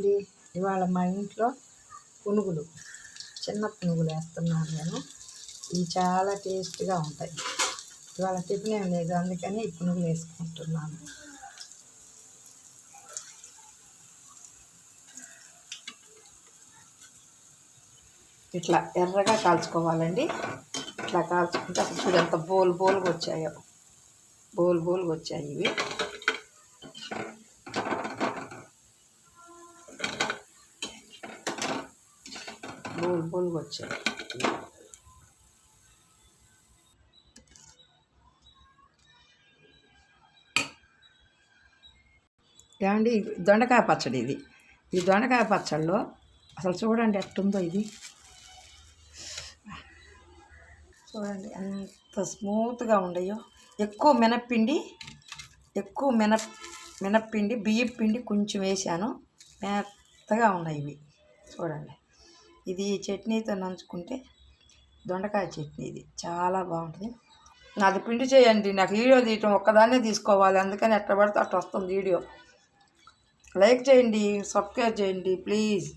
అండి. ఇవాళ మా ఇంట్లో పునుగులు చిన్న పునుగులు వేస్తున్నాను నేను. ఇవి చాలా టేస్ట్గా ఉంటాయి. ఇవాళ టిఫిన్ ఏం లేదు అందుకని ఈ పునుగులు వేసుకుంటున్నాను. ఇట్లా ఎర్రగా కాల్చుకోవాలండి. ఇట్లా కాల్చుకుంటే అసలు చూడు ఎంత బోల్ బోల్గా వచ్చాయో. బోల్ బోల్గా వచ్చాయి ఇవి. బోల్ బోల్గా వచ్చాయి. ఏమండి దొండకాయ పచ్చడి ఇది. ఈ దొండకాయ పచ్చడిలో అసలు చూడండి ఎట్టుందో ఇది. చూడండి ఎంత స్మూత్గా ఉండయో. ఎక్కువ మినప్పిండి ఎక్కువ మిన మినప్పిండి బియ్యం పిండి కొంచెం వేసాను. మెత్తగా ఉన్నాయి ఇవి. చూడండి. ఇది చట్నీతో నంచుకుంటే దొండకాయ చట్నీ ఇది. చాలా బాగుంటుంది. నాది పిండి చేయండి. నాకు వీడియో తీయటం ఒక్కదాన్నే తీసుకోవాలి. అందుకని ఎట్లా పడితే అట్లా వస్తుంది వీడియో. లైక్ చేయండి సబ్స్క్రైబ్ చేయండి ప్లీజ్.